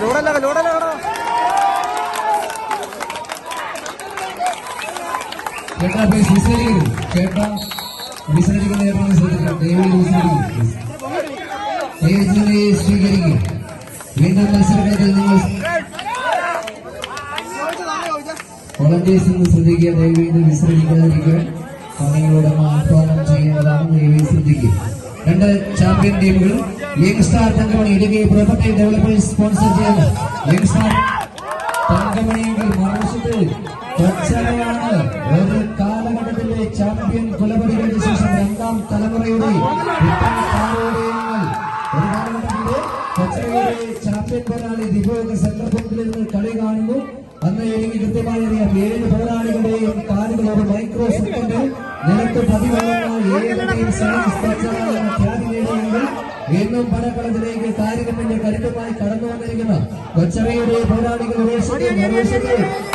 ലോഡല്ല ലോഡല്ല കേട്ടോ ചേട്ടാ പോയി വിസരിക്കരുത് ചേട്ടാ വിസരിക്കുന്ന ഏർപ്പാട് ശ്രദ്ധിക്കണം സ്വീകരിക്കും വീണ്ടും മത്സരത്തിൽ നിങ്ങൾ വോളണ്ടിയേഴ്സ് എന്ന് ശ്രദ്ധിക്കുക. ദയവായി വിസർജിക്കാതിരിക്കുക സമയങ്ങളോടെ ആഹ്വാനം ചെയ്യുന്നതാണ് ദയവായി ശ്രദ്ധിക്കുക. രണ്ട് ചാമ്പ്യൻ ടീമുകൾ young star Thankamani Idukki property developers sponsor ചെയ്യുന്ന യങ് സ്റ്റാർ തങ്കമണിയെങ്കിൽ മറുവശത്ത് കൊച്ചറയാണ് ഒരു കാലഘട്ടത്തിലെ ചാമ്പ്യൻ കുലപതികൾക്ക് ശേഷം രണ്ടാം തലമുറയുടെ ഒരു കാലഘട്ടത്തിലെ കൊച്ചറയുടെ ചാമ്പ്യൻ പോരാളി ദിബോക്ക് സെന്റർ നിന്ന് കളി കാണുന്നു. അന്ന് എനിക്ക് കൃത്യമായി അറിയാം ഏഴ് പോരാളികളുടെയും കാലുകൾ ഒരു മൈക്രോ സെക്കൻഡ് നിലത്ത് പതിവാകുന്ന ഏഴുടെയും സയൻസ് കൊച്ചറ എന്ന ഖ്യാതി നേടിയെങ്കിൽ വീണ്ടും പടക്കളത്തിലേക്ക് കാര്യത്തിന്റെ കരുത്തുമായി കടന്നു വന്നിരിക്കുന്ന. കൊച്ചറയുടെ പോരാളികൾ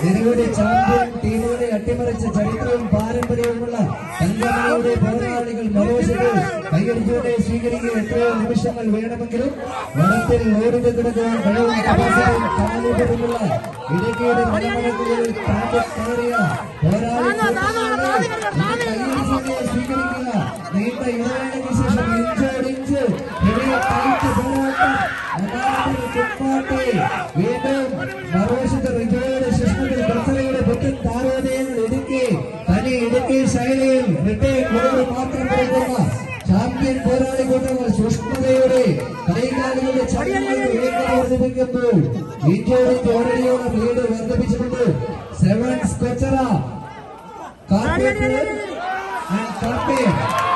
നിരവധി ചാമ്പ്യൻ ടീമുകളെ അട്ടിമറിച്ച ചരിത്രവും പാരമ്പര്യവുമുള്ള തങ്കമണിയുടെ പോരാളികൾ മറുവശത്ത് കൈയടിച്ചുകൊണ്ട് സ്വീകരിക്കുക എത്രയോ നിമിഷങ്ങൾ വേണമെങ്കിലും വനത്തിൽ ഓടിട്ട് കിടക്കുവാൻ കഴിവും കപാസിറ്റിയും കാലുപരമുള്ള ഇടുക്കിയുടെ വനമരങ്ങളിൽ താണ്ടി കയറിയ വീണ്ടും മറുവശത്ത് റിജോയുടെ ശിഷ്ണത്തിൽ ബസറയുടെ പുത്തൻ താരോദയങ്ങൾ ഇടുക്കി തനി ഇടുക്കി ശൈലിയിൽ റിട്ടേൺ ഗോൾ മാത്രം കൊടുക്കുന്ന ചാമ്പ്യൻ പോരാളി കൂട്ടങ്ങൾ സൂക്ഷ്മതയോടെ കൈകാലുകളുടെ ചടങ്ങുകൾ വർദ്ധിപ്പിക്കുന്നു ഇന്ത്യയുടെ ഓരടിയോളം ലീഡ് വർദ്ധിപ്പിച്ചിട്ടുണ്ട് sevens Kochara carpet and carpet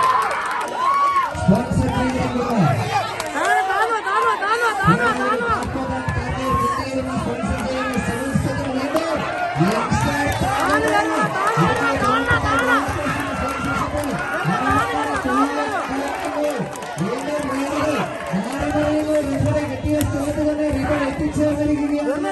എത്തിച്ചേർന്നിരിക്കുകയാണ്